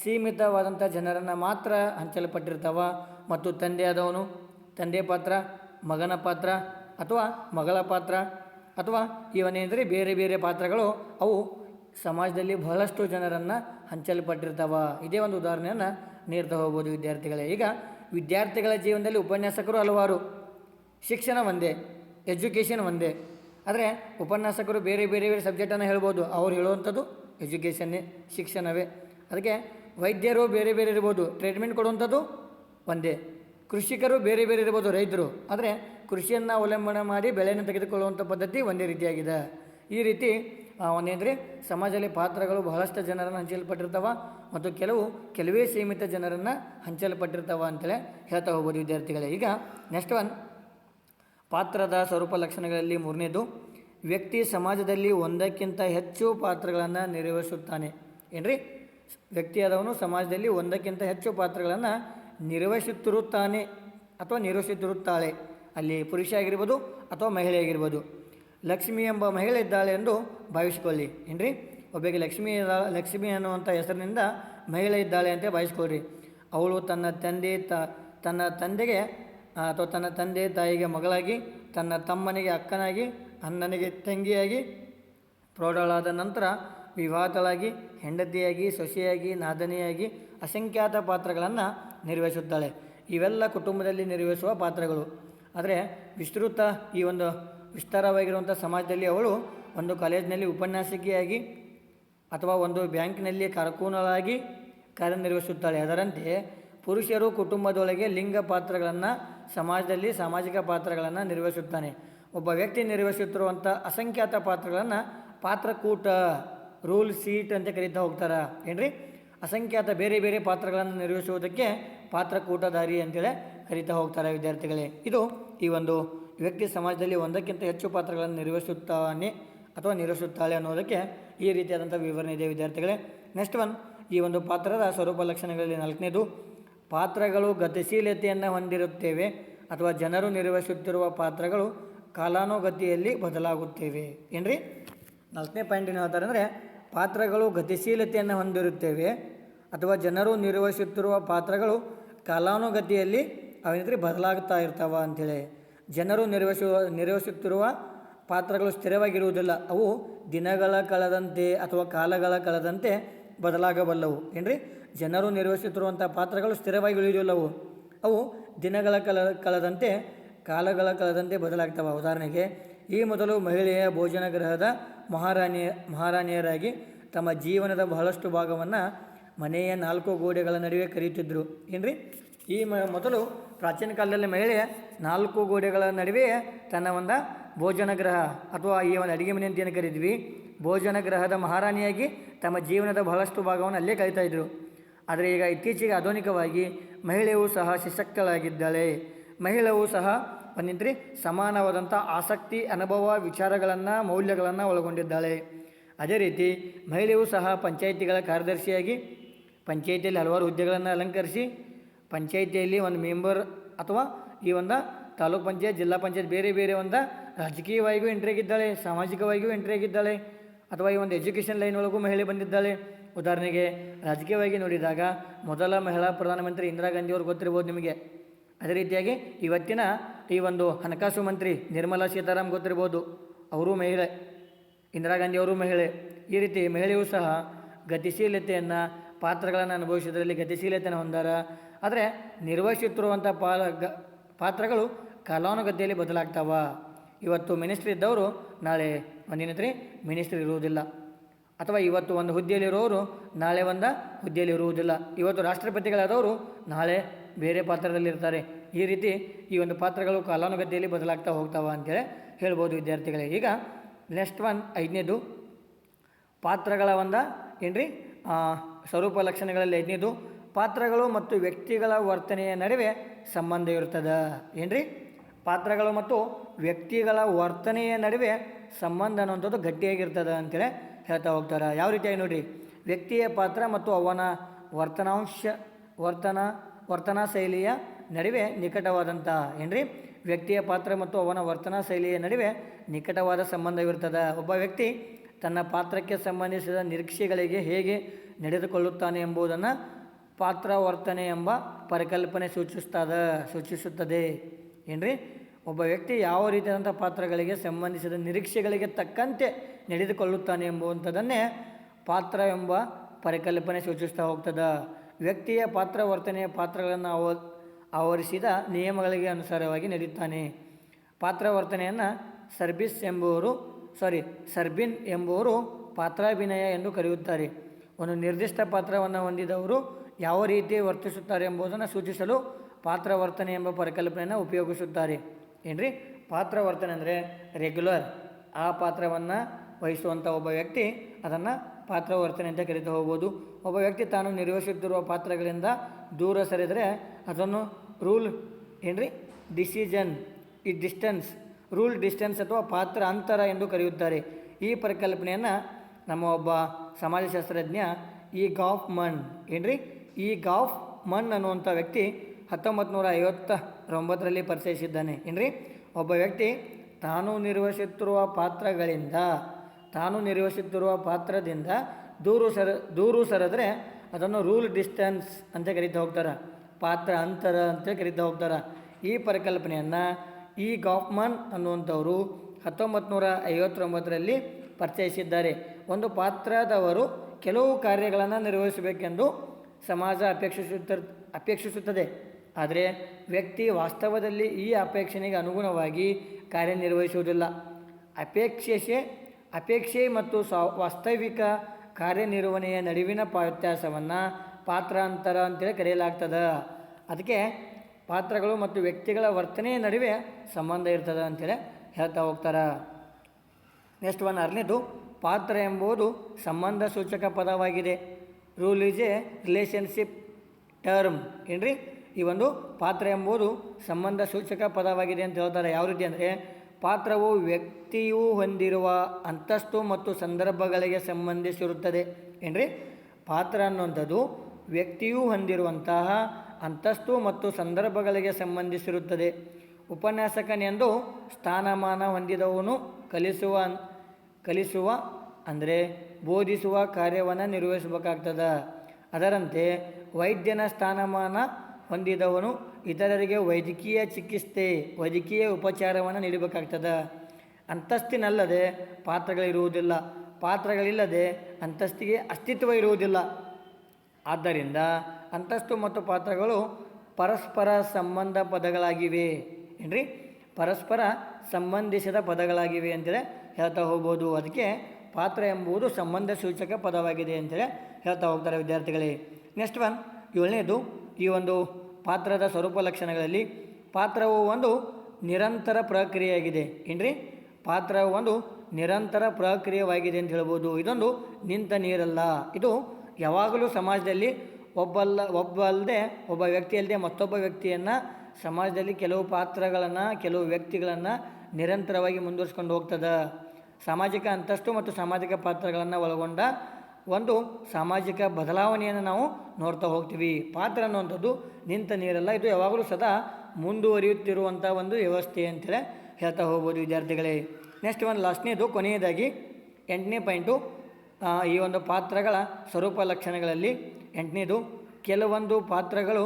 ಸೀಮಿತವಾದಂಥ ಜನರನ್ನು ಮಾತ್ರ ಹಂಚಲ್ಪಟ್ಟಿರ್ತಾವ ಮತ್ತು ತಂದೆಯಾದವನು ತಂದೆ ಪಾತ್ರ, ಮಗನ ಪಾತ್ರ ಅಥವಾ ಮಗಳ ಪಾತ್ರ ಅಥವಾ ಇವನೇಂದರೆ ಬೇರೆ ಬೇರೆ ಪಾತ್ರಗಳು ಅವು ಸಮಾಜದಲ್ಲಿ ಬಹಳಷ್ಟು ಜನರನ್ನು ಹಂಚಲ್ಪಟ್ಟಿರ್ತಾವ. ಇದೇ ಒಂದು ಉದಾಹರಣೆಯನ್ನು ನೀಡ್ತಾ ಹೋಗ್ಬೋದು ವಿದ್ಯಾರ್ಥಿಗಳೇ. ಈಗ ವಿದ್ಯಾರ್ಥಿಗಳ ಜೀವನದಲ್ಲಿ ಉಪನ್ಯಾಸಕರು ಹಲವಾರು. ಶಿಕ್ಷಣ ಒಂದೇ, ಎಜುಕೇಷನ್ ಒಂದೇ. ಆದರೆ ಉಪನ್ಯಾಸಕರು ಬೇರೆ ಬೇರೆ ಬೇರೆ ಸಬ್ಜೆಕ್ಟನ್ನು ಹೇಳ್ಬೋದು. ಅವ್ರು ಹೇಳುವಂಥದ್ದು ಎಜುಕೇಷನ್ನೇ, ಶಿಕ್ಷಣವೇ. ಅದಕ್ಕೆ ವೈದ್ಯರು ಬೇರೆ ಬೇರೆ ಇರ್ಬೋದು. ಟ್ರೀಟ್ಮೆಂಟ್ ಕೊಡುವಂಥದ್ದು ಒಂದೇ. ಕೃಷಿಕರು ಬೇರೆ ಬೇರೆ ಇರ್ಬೋದು ರೈತರು. ಆದರೆ ಕೃಷಿಯನ್ನು ಅವಲಂಬನೆ ಮಾಡಿ ಬೆಳೆಯನ್ನು ತೆಗೆದುಕೊಳ್ಳುವಂಥ ಪದ್ಧತಿ ಒಂದೇ ರೀತಿಯಾಗಿದೆ. ಈ ರೀತಿ ಒಂದೇಂದರೆ ಸಮಾಜದಲ್ಲಿ ಪಾತ್ರಗಳು ಬಹಳಷ್ಟು ಜನರನ್ನು ಹಂಚಲ್ಪಟ್ಟಿರ್ತಾವೆ ಮತ್ತು ಕೆಲವು, ಕೆಲವೇ ಸೀಮಿತ ಜನರನ್ನು ಹಂಚಲ್ಪಟ್ಟಿರ್ತಾವೆ ಅಂತೇಳಿ ಹೇಳ್ತಾ ಹೋಗ್ಬೋದು ವಿದ್ಯಾರ್ಥಿಗಳೇ. ಈಗ ನೆಕ್ಸ್ಟ್ ಒನ್ ಪಾತ್ರದ ಸ್ವರೂಪ ಲಕ್ಷಣಗಳಲ್ಲಿ ಮೂರನೇದು, ವ್ಯಕ್ತಿ ಸಮಾಜದಲ್ಲಿ ಒಂದಕ್ಕಿಂತ ಹೆಚ್ಚು ಪಾತ್ರಗಳನ್ನು ನಿರ್ವಹಿಸುತ್ತಾನೆ. ಏನ್ರಿ? ವ್ಯಕ್ತಿಯಾದವನು ಸಮಾಜದಲ್ಲಿ ಒಂದಕ್ಕಿಂತ ಹೆಚ್ಚು ಪಾತ್ರಗಳನ್ನು ನಿರ್ವಹಿಸುತ್ತಿರುತ್ತಾನೆ ಅಥವಾ ನಿರ್ವಹಿಸುತ್ತಿರುತ್ತಾಳೆ. ಅಲ್ಲಿ ಪುರುಷ ಆಗಿರ್ಬೋದು ಅಥವಾ ಮಹಿಳೆ ಆಗಿರ್ಬೋದು ಲಕ್ಷ್ಮಿ ಎಂಬ ಮಹಿಳೆ ಇದ್ದಾಳೆ ಎಂದು ಭಾವಿಸ್ಕೊಳ್ಳಿ. ಏನ್ರಿ? ಒಬ್ಬಗೆ ಲಕ್ಷ್ಮಿ ಲಕ್ಷ್ಮಿ ಅನ್ನುವಂಥ ಹೆಸರಿನಿಂದ ಮಹಿಳೆ ಇದ್ದಾಳೆ ಅಂತ ಭಾವಿಸ್ಕೊಳ್ರಿ ಅವಳು ತನ್ನ ತಂದೆ ತ, ತನ್ನ ತಂದೆಗೆ ಅಥವಾ ತನ್ನ ತಂದೆ ತಾಯಿಗೆ ಮಗಳಾಗಿ, ತನ್ನ ತಮ್ಮನಿಗೆ ಅಕ್ಕನಾಗಿ, ಅಣ್ಣನಿಗೆ ತಂಗಿಯಾಗಿ ಪ್ರೌಢಳಾದ ನಂತರ ವಿವಾಹಗಳಾಗಿ ಹೆಂಡತಿಯಾಗಿ, ಸೊಸೆಯಾಗಿ, ನಾದನಿಯಾಗಿ ಅಸಂಖ್ಯಾತ ಪಾತ್ರಗಳನ್ನು ನಿರ್ವಹಿಸುತ್ತಾಳೆ. ಇವೆಲ್ಲ ಕುಟುಂಬದಲ್ಲಿ ನಿರ್ವಹಿಸುವ ಪಾತ್ರಗಳು. ಆದರೆ ವಿಸ್ತೃತ ಈ ಒಂದು ವಿಸ್ತಾರವಾಗಿರುವಂಥ ಸಮಾಜದಲ್ಲಿ ಅವಳು ಒಂದು ಕಾಲೇಜಿನಲ್ಲಿ ಉಪನ್ಯಾಸಕಿಯಾಗಿ ಅಥವಾ ಒಂದು ಬ್ಯಾಂಕ್ನಲ್ಲಿ ಕಾರ್ಕೂನಳಾಗಿ ಕಾರ್ಯನಿರ್ವಹಿಸುತ್ತಾಳೆ. ಅದರಂತೆ ಪುರುಷರು ಕುಟುಂಬದೊಳಗೆ ಲಿಂಗ ಪಾತ್ರಗಳನ್ನು, ಸಮಾಜದಲ್ಲಿ ಸಾಮಾಜಿಕ ಪಾತ್ರಗಳನ್ನು ನಿರ್ವಹಿಸುತ್ತಾನೆ. ಒಬ್ಬ ವ್ಯಕ್ತಿ ನಿರ್ವಹಿಸುತ್ತಿರುವಂಥ ಅಸಂಖ್ಯಾತ ಪಾತ್ರಗಳನ್ನು ಪಾತ್ರಕೂಟ ರೂಲ್ ಸೀಟ್ ಅಂತ ಕರೀತಾ ಹೋಗ್ತಾರೆ? ಏನ್ರಿ? ಅಸಂಖ್ಯಾತ ಬೇರೆ ಬೇರೆ ಪಾತ್ರಗಳನ್ನು ನಿರ್ವಹಿಸುವುದಕ್ಕೆ ಪಾತ್ರಕೂಟಧಾರಿ ಅಂತೇಳಿ ಕರೀತಾ ಹೋಗ್ತಾರೆ ವಿದ್ಯಾರ್ಥಿಗಳೇ? ಇದು ಈ ಒಂದು ವ್ಯಕ್ತಿ ಸಮಾಜದಲ್ಲಿ ಒಂದಕ್ಕಿಂತ ಹೆಚ್ಚು ಪಾತ್ರಗಳನ್ನು ನಿರ್ವಹಿಸುತ್ತಾನೆ ಅಥವಾ ನಿರ್ವಹಿಸುತ್ತಾಳೆ ಅನ್ನೋದಕ್ಕೆ ಈ ರೀತಿಯಾದಂಥ ವಿವರಣೆ ಇದೆ ವಿದ್ಯಾರ್ಥಿಗಳೇ. ನೆಕ್ಸ್ಟ್ ಒನ್ ಈ ಒಂದು ಪಾತ್ರದ ಸ್ವರೂಪ ಲಕ್ಷಣಗಳಲ್ಲಿ ನಾಲ್ಕನೇದು, ಪಾತ್ರಗಳು ಗತಿಶೀಲತೆಯನ್ನು ಹೊಂದಿರುತ್ತೇವೆ ಅಥವಾ ಜನರು ನಿರ್ವಹಿಸುತ್ತಿರುವ ಪಾತ್ರಗಳು ಕಾಲಾನುಗತಿಯಲ್ಲಿ ಬದಲಾಗುತ್ತೇವೆ. ಏನ್ರಿ? ನಾಲ್ಕನೇ ಪಾಯಿಂಟ್ ಏನು ಹೇಳ್ತಾರೆ ಅಂದರೆ ಪಾತ್ರಗಳು ಗತಿಶೀಲತೆಯನ್ನು ಹೊಂದಿರುತ್ತೇವೆ ಅಥವಾ ಜನರು ನಿರ್ವಹಿಸುತ್ತಿರುವ ಪಾತ್ರಗಳು ಕಾಲಾನುಗತಿಯಲ್ಲಿ ಅವೇನಿದ್ರೆ ಬದಲಾಗ್ತಾ ಇರ್ತಾವ ಅಂಥೇಳಿ. ಜನರು ನಿರ್ವಹಿಸುವ ನಿರ್ವಹಿಸುತ್ತಿರುವ ಪಾತ್ರಗಳು ಸ್ಥಿರವಾಗಿರುವುದಿಲ್ಲ. ಅವು ದಿನಗಳ ಕಳೆದಂತೆ ಅಥವಾ ಕಾಲಗಳ ಕಳೆದಂತೆ ಬದಲಾಗಬಲ್ಲವು. ಏನ್ರಿ? ಜನರು ನಿರ್ವಹಿಸುತ್ತಿರುವಂಥ ಪಾತ್ರಗಳು ಸ್ಥಿರವಾಗಿ ಉಳಿದಿಲ್ಲವು ಅವು ದಿನಗಳ ಕಳೆದಂತೆ, ಕಾಲಗಳ ಕಳೆದಂತೆ ಬದಲಾಗ್ತವೆ. ಉದಾಹರಣೆಗೆ ಈ ಮೊದಲು ಮಹಿಳೆಯ ಭೋಜನ ಗೃಹದ ಮಹಾರಾಣಿಯ ಮಹಾರಾಣಿಯರಾಗಿ ತಮ್ಮ ಜೀವನದ ಬಹಳಷ್ಟು ಭಾಗವನ್ನು ಮನೆಯ ನಾಲ್ಕು ಗೋಡೆಗಳ ನಡುವೆ ಕರೆಯುತ್ತಿದ್ದರು. ಏನ್ರಿ? ಈ ಮೊದಲು ಪ್ರಾಚೀನ ಕಾಲದಲ್ಲಿ ಮಹಿಳೆ ನಾಲ್ಕು ಗೋಡೆಗಳ ನಡುವೆ ತನ್ನ ಒಂದು ಭೋಜನ ಗೃಹ ಅಥವಾ ಈ ಒಂದು ಅಡುಗೆ ಮನೆ ಅಂತ ಏನು ಕರಿದ್ವಿ. ಭೋಜನ ಗೃಹದ ಮಹಾರಾಣಿಯಾಗಿ ತಮ್ಮ ಜೀವನದ ಬಹಳಷ್ಟು ಭಾಗವನ್ನು ಅಲ್ಲೇ ಕಲಿತಾ ಇದ್ದರು ಆದರೆ ಈಗ ಇತ್ತೀಚೆಗೆ ಆಧುನಿಕವಾಗಿ ಮಹಿಳೆಯೂ ಸಹ ಸಶಕ್ತಳಾಗಿದ್ದಾಳೆ. ಮಹಿಳೆಯೂ ಸಹ ಬಂದಿದ್ರಿ. ಸಮಾನವಾದಂಥ ಆಸಕ್ತಿ, ಅನುಭವ, ವಿಚಾರಗಳನ್ನು, ಮೌಲ್ಯಗಳನ್ನು ಒಳಗೊಂಡಿದ್ದಾಳೆ. ಅದೇ ರೀತಿ ಮಹಿಳೆಯೂ ಸಹ ಪಂಚಾಯಿತಿಗಳ ಕಾರ್ಯದರ್ಶಿಯಾಗಿ ಪಂಚಾಯಿತಿಯಲ್ಲಿ ಹಲವಾರು ಹುದ್ದೆಗಳನ್ನು ಅಲಂಕರಿಸಿ ಪಂಚಾಯಿತಿಯಲ್ಲಿ ಒಂದು ಮೆಂಬರ್ ಅಥವಾ ಈ ಒಂದು ತಾಲೂಕು ಪಂಚಾಯತ್, ಜಿಲ್ಲಾ ಪಂಚಾಯತ್ ಬೇರೆ ಬೇರೆ ಒಂದು ರಾಜಕೀಯವಾಗಿಯೂ ಎಂಟ್ರಿ ಆಗಿದ್ದಾಳೆ, ಸಾಮಾಜಿಕವಾಗಿಯೂ ಎಂಟ್ರಿ ಆಗಿದ್ದಾಳೆ ಅಥವಾ ಈ ಒಂದು ಎಜುಕೇಷನ್ ಲೈನ್ ಒಳಗೂ ಮಹಿಳೆ ಬಂದಿದ್ದಾಳೆ. ಉದಾಹರಣೆಗೆ ರಾಜಕೀಯವಾಗಿ ನೋಡಿದಾಗ ಮೊದಲ ಮಹಿಳಾ ಪ್ರಧಾನಮಂತ್ರಿ ಇಂದಿರಾ ಗಾಂಧಿಯವರು ಗೊತ್ತಿರ್ಬೋದು ನಿಮಗೆ. ಅದೇ ರೀತಿಯಾಗಿ ಇವತ್ತಿನ ಈ ಒಂದು ಹಣಕಾಸು ಮಂತ್ರಿ ನಿರ್ಮಲಾ ಸೀತಾರಾಮ್ ಗೊತ್ತಿರ್ಬೋದು, ಅವರೂ ಮಹಿಳೆ, ಇಂದಿರಾ ಗಾಂಧಿ ಅವರು ಮಹಿಳೆ. ಈ ರೀತಿ ಮಹಿಳೆಯೂ ಸಹ ಗತಿಶೀಲತೆಯನ್ನು, ಪಾತ್ರಗಳನ್ನು ಅನುಭವಿಸೋದ್ರಲ್ಲಿ ಗತಿಶೀಲತೆಯನ್ನು ಹೊಂದಾರ. ಆದರೆ ನಿರ್ವಹಿಸುತ್ತಿರುವಂಥ ಪಾಲ ಗ, ಪಾತ್ರಗಳು ಕಾಲಾನುಗತಿಯಲ್ಲಿ ಬದಲಾಗ್ತಾವ. ಇವತ್ತು ಮಿನಿಸ್ಟ್ರಿ ಇದ್ದವರು ನಾಳೆ ಒಂದಿನತ್ರಿ ಮಿನಿಸ್ಟ್ರಿ ಇರುವುದಿಲ್ಲ. ಅಥವಾ ಇವತ್ತು ಒಂದು ಹುದ್ದೆಯಲ್ಲಿರೋರು ನಾಳೆ ಒಂದು ಹುದ್ದೆಯಲ್ಲಿ ಇರುವುದಿಲ್ಲ. ಇವತ್ತು ರಾಷ್ಟ್ರಪತಿಗಳಾದವರು ನಾಳೆ ಬೇರೆ ಪಾತ್ರದಲ್ಲಿರ್ತಾರೆ. ಈ ರೀತಿ ಈ ಒಂದು ಪಾತ್ರಗಳು ಕಾಲಾನುಗತಿಯಲ್ಲಿ ಬದಲಾಗ್ತಾ ಹೋಗ್ತಾವ ಅಂತೇಳಿ ಹೇಳ್ಬೋದು ವಿದ್ಯಾರ್ಥಿಗಳಿಗೆ. ಈಗ ನೆಕ್ಸ್ಟ್ ಒನ್ ಐದನೇದು. ಪಾತ್ರಗಳ ಒಂದು, ಏನ್ರಿ? ಸ್ವರೂಪ ಲಕ್ಷಣಗಳಲ್ಲಿ ಐದನೇದು. ಪಾತ್ರಗಳು ಮತ್ತು ವ್ಯಕ್ತಿಗಳ ವರ್ತನೆಯ ನಡುವೆ ಸಂಬಂಧ ಇರ್ತದೆ ಏನ್ರಿ? ಪಾತ್ರಗಳು ಮತ್ತು ವ್ಯಕ್ತಿಗಳ ವರ್ತನೆಯ ನಡುವೆ ಸಂಬಂಧ ಅನ್ನುವಂಥದ್ದು ಗಟ್ಟಿಯಾಗಿರ್ತದೆ ಅಂತೇಳಿ ಹೇಳ್ತಾ ಹೋಗ್ತಾರೆ. ಯಾವ ರೀತಿಯಾಗಿ ನೋಡಿರಿ? ವ್ಯಕ್ತಿಯ ಪಾತ್ರ ಮತ್ತು ಅವನ ವರ್ತನಾಂಶ, ವರ್ತನ ವರ್ತನಾ ಶೈಲಿಯ ನಡುವೆ ನಿಕಟವಾದಂಥ ಏನ್ರಿ? ವ್ಯಕ್ತಿಯ ಪಾತ್ರ ಮತ್ತು ಅವನ ವರ್ತನಾ ಶೈಲಿಯ ನಡುವೆ ನಿಕಟವಾದ ಸಂಬಂಧವಿರ್ತದೆ ಒಬ್ಬ ವ್ಯಕ್ತಿ ತನ್ನ ಪಾತ್ರಕ್ಕೆ ಸಂಬಂಧಿಸಿದ ನಿರೀಕ್ಷೆಗಳಿಗೆ ಹೇಗೆ ನಡೆದುಕೊಳ್ಳುತ್ತಾನೆ ಎಂಬುದನ್ನು ಪಾತ್ರ ವರ್ತನೆ ಎಂಬ ಪರಿಕಲ್ಪನೆ ಸೂಚಿಸ್ತದ, ಸೂಚಿಸುತ್ತದೆ. ಏನ್ರಿ? ಒಬ್ಬ ವ್ಯಕ್ತಿ ಯಾವ ರೀತಿಯಾದಂಥ ಪಾತ್ರಗಳಿಗೆ ಸಂಬಂಧಿಸಿದ ನಿರೀಕ್ಷೆಗಳಿಗೆ ತಕ್ಕಂತೆ ನಡೆದುಕೊಳ್ಳುತ್ತಾನೆ ಎಂಬುವಂಥದ್ದನ್ನೇ ಪಾತ್ರ ಎಂಬ ಪರಿಕಲ್ಪನೆ ಸೂಚಿಸ್ತಾ ಹೋಗ್ತದ. ವ್ಯಕ್ತಿಯ ಪಾತ್ರ ವರ್ತನೆಯ ಪಾತ್ರಗಳನ್ನು ಅವ ಆವರಿಸಿದ ನಿಯಮಗಳಿಗೆ ಅನುಸಾರವಾಗಿ ನಡೆಯುತ್ತಾನೆ. ಪಾತ್ರವರ್ತನೆಯನ್ನು ಸರ್ಬಿಸ್ ಎಂಬುವರು ಸಾರಿ ಸರ್ಬಿನ್ ಎಂಬುವರು ಪಾತ್ರಾಭಿನಯ ಎಂದು ಕರೆಯುತ್ತಾರೆ. ಒಂದು ನಿರ್ದಿಷ್ಟ ಪಾತ್ರವನ್ನು ಹೊಂದಿದವರು ಯಾವ ರೀತಿ ವರ್ತಿಸುತ್ತಾರೆ ಎಂಬುದನ್ನು ಸೂಚಿಸಲು ಪಾತ್ರವರ್ತನೆ ಎಂಬ ಪರಿಕಲ್ಪನೆಯನ್ನು ಉಪಯೋಗಿಸುತ್ತಾರೆ. ಏನ್ರಿ? ಪಾತ್ರವರ್ತನೆ ಅಂದರೆ ರೆಗ್ಯುಲರ್ ಆ ಪಾತ್ರವನ್ನು ವಹಿಸುವಂಥ ಒಬ್ಬ ವ್ಯಕ್ತಿ ಅದನ್ನು ಪಾತ್ರವರ್ತನೆ ಅಂತ ಕರೀತಾ ಹೋಗ್ಬೋದು. ಒಬ್ಬ ವ್ಯಕ್ತಿ ತಾನು ನಿರ್ವಹಿಸುತ್ತಿರುವ ಪಾತ್ರಗಳಿಂದ ದೂರ ಸರಿದರೆ ಅದನ್ನು ರೂಲ್ ಏನ್ರಿ? ಡಿಸಿಷನ್, ಈ ಡಿಸ್ಟೆನ್ಸ್, ರೂಲ್ ಡಿಸ್ಟೆನ್ಸ್ ಅಥವಾ ಪಾತ್ರ ಅಂತರ ಎಂದು ಕರೆಯುತ್ತಾರೆ. ಈ ಪರಿಕಲ್ಪನೆಯನ್ನು ನಮ್ಮ ಒಬ್ಬ ಸಮಾಜಶಾಸ್ತ್ರಜ್ಞ ಈ ಗಾಫ್ ಮನ್, ಏನ್ರಿ? ಈ ಗಾಫ್ ಮನ್ ಅನ್ನುವಂಥ ವ್ಯಕ್ತಿ ಹತ್ತೊಂಬತ್ತು ನೂರ ಐವತ್ತೊಂಬತ್ತರಲ್ಲಿ ಪರಿಚಯಿಸಿದ್ದಾನೆ. ಏನ್ರಿ? ಒಬ್ಬ ವ್ಯಕ್ತಿ ತಾನು ನಿರ್ವಹಿಸುತ್ತಿರುವ ಪಾತ್ರಗಳಿಂದ ತಾನು ನಿರ್ವಹಿಸುತ್ತಿರುವ ಪಾತ್ರದಿಂದ ದೂರು ಸರ, ದೂರು ಸರಿದ್ರೆ ಅದನ್ನು ರೂಲ್ ಡಿಸ್ಟೆನ್ಸ್ ಅಂತ ಕರೀತಾ ಹೋಗ್ತಾರೆ. ಪಾತ್ರ ಅಂತರ ಅಂತ ಕರೀತಾ ಹೋಗ್ತಾರೆ. ಈ ಪರಿಕಲ್ಪನೆಯನ್ನು ಈ ಗಾಫ್ಮನ್ ಅನ್ನುವಂಥವರು ಹತ್ತೊಂಬತ್ತು ನೂರ ಐವತ್ತೊಂಬತ್ತರಲ್ಲಿ ಪರಿಚಯಿಸಿದ್ದಾರೆ. ಒಂದು ಪಾತ್ರದವರು ಕೆಲವು ಕಾರ್ಯಗಳನ್ನು ನಿರ್ವಹಿಸಬೇಕೆಂದು ಸಮಾಜ ಅಪೇಕ್ಷಿಸುತ್ತ, ಅಪೇಕ್ಷಿಸುತ್ತದೆ. ಆದರೆ ವ್ಯಕ್ತಿ ವಾಸ್ತವದಲ್ಲಿ ಈ ಅಪೇಕ್ಷಣೆಗೆ ಅನುಗುಣವಾಗಿ ಕಾರ್ಯನಿರ್ವಹಿಸುವುದಿಲ್ಲ. ಅಪೇಕ್ಷೆ ಅಪೇಕ್ಷೆ ಮತ್ತು ವಾಸ್ತವಿಕ ಕಾರ್ಯನಿರ್ವಹಣೆಯ ನಡುವಿನ ವ್ಯತ್ಯಾಸವನ್ನು ಪಾತ್ರಾಂತರ ಅಂತೇಳಿ ಕರೆಯಲಾಗ್ತದೆ. ಅದಕ್ಕೆ ಪಾತ್ರಗಳು ಮತ್ತು ವ್ಯಕ್ತಿಗಳ ವರ್ತನೆಯ ನಡುವೆ ಸಂಬಂಧ ಇರ್ತದೆ ಅಂತೇಳಿ ಹೇಳ್ತಾ ಹೋಗ್ತಾರೆ. ನೆಕ್ಸ್ಟ್ ಒನ್ ಅರ್ನೇದು ಪಾತ್ರ ಎಂಬುದು ಸಂಬಂಧ ಸೂಚಕ ಪದವಾಗಿದೆ. Role is a relationship term ಏನ್ರಿ? ಈ ಒಂದು ಪಾತ್ರ ಎಂಬುದು ಸಂಬಂಧ ಸೂಚಕ ಪದವಾಗಿದೆ ಅಂತ ಹೇಳ್ತಾರೆ. ಯಾವ ರೀತಿ ಅಂದರೆ ಪಾತ್ರವು ವ್ಯಕ್ತಿಯು ಹೊಂದಿರುವ ಅಂತಸ್ತು ಮತ್ತು ಸಂದರ್ಭಗಳಿಗೆ ಸಂಬಂಧಿಸಿರುತ್ತದೆ. ಏನ್ರಿ? ಪಾತ್ರ ಅನ್ನುವಂಥದ್ದು ವ್ಯಕ್ತಿಯು ಹೊಂದಿರುವಂತಹ ಅಂತಸ್ತು ಮತ್ತು ಸಂದರ್ಭಗಳಿಗೆ ಸಂಬಂಧಿಸಿರುತ್ತದೆ. ಉಪನ್ಯಾಸಕನೆಂದು ಸ್ಥಾನಮಾನ ಹೊಂದಿದವನು ಕಲಿಸುವ ಕಲಿಸುವ ಅಂದರೆ ಬೋಧಿಸುವ ಕಾರ್ಯವನ್ನು ನಿರ್ವಹಿಸಬೇಕಾಗ್ತದೆ. ಅದರಂತೆ ವೈದ್ಯನ ಸ್ಥಾನಮಾನ ಹೊಂದಿದವನು ಇತರರಿಗೆ ವೈದ್ಯಕೀಯ ಚಿಕಿತ್ಸೆ, ವೈದ್ಯಕೀಯ ಉಪಚಾರವನ್ನು ನೀಡಬೇಕಾಗ್ತದೆ. ಅಂತಸ್ತಿನಲ್ಲದೆ ಪಾತ್ರಗಳಿರುವುದಿಲ್ಲ. ಪಾತ್ರಗಳಿಲ್ಲದೆ ಅಂತಸ್ತಿಗೆ ಅಸ್ತಿತ್ವ ಇರುವುದಿಲ್ಲ. ಆದ್ದರಿಂದ ಅಂತಸ್ತು ಮತ್ತು ಪಾತ್ರಗಳು ಪರಸ್ಪರ ಸಂಬಂಧ ಪದಗಳಾಗಿವೆ. ಏನ್ರಿ? ಪರಸ್ಪರ ಸಂಬಂಧಿಸಿದ ಪದಗಳಾಗಿವೆ ಅಂತೇಳಿ ಹೇಳ್ತಾ ಹೋಗ್ಬೋದು. ಅದಕ್ಕೆ ಪಾತ್ರ ಎಂಬುದು ಸಂಬಂಧ ಸೂಚಕ ಪದವಾಗಿದೆ ಅಂತೇಳಿ ಹೇಳ್ತಾ ಹೋಗ್ತಾರೆ ವಿದ್ಯಾರ್ಥಿಗಳೇ. ನೆಕ್ಸ್ಟ್ ಒನ್ ಏಳನೇದು ಈ ಒಂದು ಪಾತ್ರದ ಸ್ವರೂಪ ಲಕ್ಷಣಗಳಲ್ಲಿ ಪಾತ್ರವು ಒಂದು ನಿರಂತರ ಪ್ರಕ್ರಿಯೆಯಾಗಿದೆ. ಏನ್ರಿ? ಪಾತ್ರವು ಒಂದು ನಿರಂತರ ಪ್ರಕ್ರಿಯೆವಾಗಿದೆ ಅಂತ ಹೇಳ್ಬೋದು. ಇದೊಂದು ನಿಂತ ನೀರಲ್ಲ. ಇದು ಯಾವಾಗಲೂ ಸಮಾಜದಲ್ಲಿ ಒಬ್ಬಲ್ಲ ಒಬ್ಬ ಅಲ್ಲದೆ ಒಬ್ಬ ವ್ಯಕ್ತಿ ಅಲ್ಲದೆ ಮತ್ತೊಬ್ಬ ವ್ಯಕ್ತಿಯನ್ನು ಸಮಾಜದಲ್ಲಿ ಕೆಲವು ಪಾತ್ರಗಳನ್ನು, ಕೆಲವು ವ್ಯಕ್ತಿಗಳನ್ನು ನಿರಂತರವಾಗಿ ಮುಂದುವರಿಸ್ಕೊಂಡು ಹೋಗ್ತದೆ. ಸಾಮಾಜಿಕ ಅಂತಸ್ತು ಮತ್ತು ಸಾಮಾಜಿಕ ಪಾತ್ರಗಳನ್ನು ಒಳಗೊಂಡ ಒಂದು ಸಾಮಾಜಿಕ ಬದಲಾವಣೆಯನ್ನು ನಾವು ನೋಡ್ತಾ ಹೋಗ್ತೀವಿ. ಪಾತ್ರ ಅನ್ನುವಂಥದ್ದು ನಿಂತ ನೀರಲ್ಲ, ಇದು ಯಾವಾಗಲೂ ಸದಾ ಮುಂದುವರಿಯುತ್ತಿರುವಂಥ ಒಂದು ವ್ಯವಸ್ಥೆ ಅಂತೇಳಿ ಹೇಳ್ತಾ ಹೋಗ್ಬೋದು ವಿದ್ಯಾರ್ಥಿಗಳೇ. ನೆಕ್ಸ್ಟ್ ಒಂದು ಲಾಸ್ಟ್ನೇದು, ಕೊನೆಯದಾಗಿ ಎಂಟನೇ ಪಾಯಿಂಟು ಈ ಒಂದು ಪಾತ್ರಗಳ ಸ್ವರೂಪ ಲಕ್ಷಣಗಳಲ್ಲಿ ಎಂಟನೇದು, ಕೆಲವೊಂದು ಪಾತ್ರಗಳು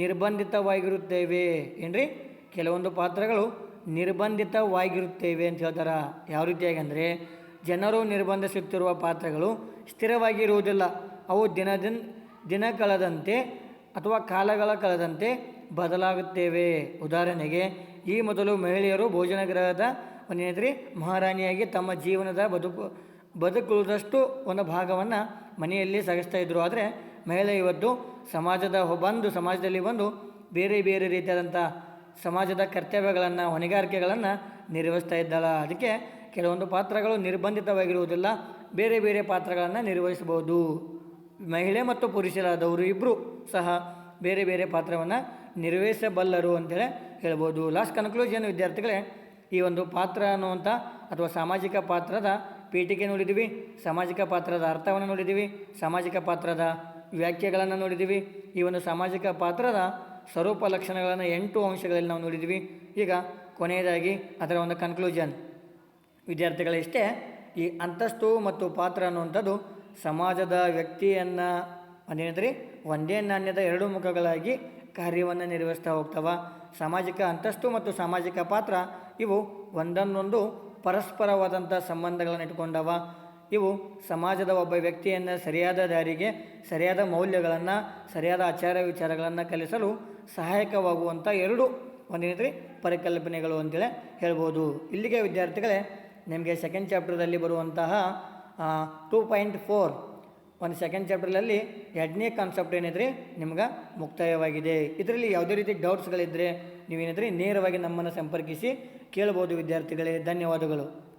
ನಿರ್ಬಂಧಿತವಾಗಿರುತ್ತೇವೆ. ಏನ್ರಿ? ಕೆಲವೊಂದು ಪಾತ್ರಗಳು ನಿರ್ಬಂಧಿತವಾಗಿರುತ್ತೇವೆ ಅಂತ ಹೇಳ್ತಾರೆ. ಯಾವ ರೀತಿಯಾಗಿ ಅಂದರೆ ಜನರು ನಿರ್ಬಂಧಿಸುತ್ತಿರುವ ಪಾತ್ರಗಳು ಸ್ಥಿರವಾಗಿರುವುದಿಲ್ಲ. ಅವು ದಿನ ದಿನ ಕಳೆದಂತೆ ಅಥವಾ ಕಾಲಗಳ ಕಳೆದಂತೆ ಬದಲಾಗುತ್ತೇವೆ. ಉದಾಹರಣೆಗೆ, ಈ ಮೊದಲು ಮಹಿಳೆಯರು ಭೋಜನ ಗೃಹದ ಒಂದೇನೈತ್ರಿ ಮಹಾರಾಣಿಯಾಗಿ ತಮ್ಮ ಜೀವನದ ಬದುಕು, ಬದುಕುವುದಷ್ಟು ಒಂದು ಭಾಗವನ್ನು ಮನೆಯಲ್ಲಿ ಸಾಗಿಸ್ತಾ ಇದ್ದರು ಆದರೆ ಮಹಿಳೆ ಇವತ್ತು ಸಮಾಜದ ಬಂದು ಸಮಾಜದಲ್ಲಿ ಬಂದು ಬೇರೆ ಬೇರೆ ರೀತಿಯಾದಂಥ ಸಮಾಜದ ಕರ್ತವ್ಯಗಳನ್ನು, ಹೊಣೆಗಾರಿಕೆಗಳನ್ನು ನಿರ್ವಹಿಸ್ತಾ ಇದ್ದಾಳೆ. ಅದಕ್ಕೆ ಕೆಲವೊಂದು ಪಾತ್ರಗಳು ನಿರ್ಬಂಧಿತವಾಗಿರುವುದಿಲ್ಲ. ಬೇರೆ ಬೇರೆ ಪಾತ್ರಗಳನ್ನು ನಿರ್ವಹಿಸಬಹುದು. ಮಹಿಳೆ ಮತ್ತು ಪುರುಷರಾದವರು ಇಬ್ಬರು ಸಹ ಬೇರೆ ಬೇರೆ ಪಾತ್ರವನ್ನು ನಿರ್ವಹಿಸಬಲ್ಲರು ಅಂತೇಳಿ ಹೇಳ್ಬೋದು. ಲಾಸ್ಟ್ ಕನ್ಕ್ಲೂಷನ್ ವಿದ್ಯಾರ್ಥಿಗಳೇ, ಈ ಒಂದು ಪಾತ್ರ ಅನ್ನುವಂಥ ಅಥವಾ ಸಾಮಾಜಿಕ ಪಾತ್ರದ ಪೀಠಿಕೆ ನೋಡಿದ್ದೀವಿ ಸಾಮಾಜಿಕ ಪಾತ್ರದ ಅರ್ಥವನ್ನು ನೋಡಿದ್ದೀವಿ ಸಾಮಾಜಿಕ ಪಾತ್ರದ ವ್ಯಾಖ್ಯೆಗಳನ್ನು ನೋಡಿದ್ದೀವಿ ಈ ಒಂದು ಸಾಮಾಜಿಕ ಪಾತ್ರದ ಸ್ವರೂಪ ಲಕ್ಷಣಗಳನ್ನು ಎಂಟು ಅಂಶಗಳಲ್ಲಿ ನಾವು ನೋಡಿದ್ದೀವಿ ಈಗ ಕೊನೆಯದಾಗಿ ಅದರ ಒಂದು ಕನ್ಕ್ಲೂಷನ್ ವಿದ್ಯಾರ್ಥಿಗಳಿಷ್ಟೇ ಈ ಅಂತಸ್ತು ಮತ್ತು ಪಾತ್ರ ಅನ್ನುವಂಥದ್ದು ಸಮಾಜದ ವ್ಯಕ್ತಿಯನ್ನು ಒಂದೇನಿದ್ರಿ ಒಂದೇ ನಾಣ್ಯದ ಎರಡು ಮುಖಗಳಾಗಿ ಕಾರ್ಯವನ್ನು ನಿರ್ವಹಿಸ್ತಾ ಹೋಗ್ತವ. ಸಾಮಾಜಿಕ ಅಂತಸ್ತು ಮತ್ತು ಸಾಮಾಜಿಕ ಪಾತ್ರ ಇವು ಒಂದನ್ನೊಂದು ಪರಸ್ಪರವಾದಂಥ ಸಂಬಂಧಗಳನ್ನು ಇಟ್ಕೊಂಡವ. ಇವು ಸಮಾಜದ ಒಬ್ಬ ವ್ಯಕ್ತಿಯನ್ನು ಸರಿಯಾದ ದಾರಿಗೆ, ಸರಿಯಾದ ಮೌಲ್ಯಗಳನ್ನು, ಸರಿಯಾದ ಆಚಾರ ವಿಚಾರಗಳನ್ನು ಕಲಿಸಲು ಸಹಾಯಕವಾಗುವಂಥ ಎರಡು ಒಂದೇನಿದ್ರಿ ಪರಿಕಲ್ಪನೆಗಳು ಅಂತೇಳಿ ಹೇಳ್ಬೋದು. ಇಲ್ಲಿಗೆ ವಿದ್ಯಾರ್ಥಿಗಳೇ ನಿಮಗೆ ಸೆಕೆಂಡ್ ಚಾಪ್ಟರ್ದಲ್ಲಿ ಬರುವಂತಹ ಟೂ ಪಾಯಿಂಟ್ ಫೋರ್ ಒಂದು ಸೆಕೆಂಡ್ ಚಾಪ್ಟರ್ನಲ್ಲಿ ಎರಡನೇ ಕಾನ್ಸೆಪ್ಟ್ ಏನಿದ್ರೆ ನಿಮ್ಗೆ ಮುಕ್ತಾಯವಾಗಿದೆ. ಇದರಲ್ಲಿ ಯಾವುದೇ ರೀತಿ ಡೌಟ್ಸ್ಗಳಿದ್ದರೆ ನೀವೇನಿದ್ರೆ ನೇರವಾಗಿ ನಮ್ಮನ್ನು ಸಂಪರ್ಕಿಸಿ ಕೇಳ್ಬೋದು ವಿದ್ಯಾರ್ಥಿಗಳೇ. ಧನ್ಯವಾದಗಳು.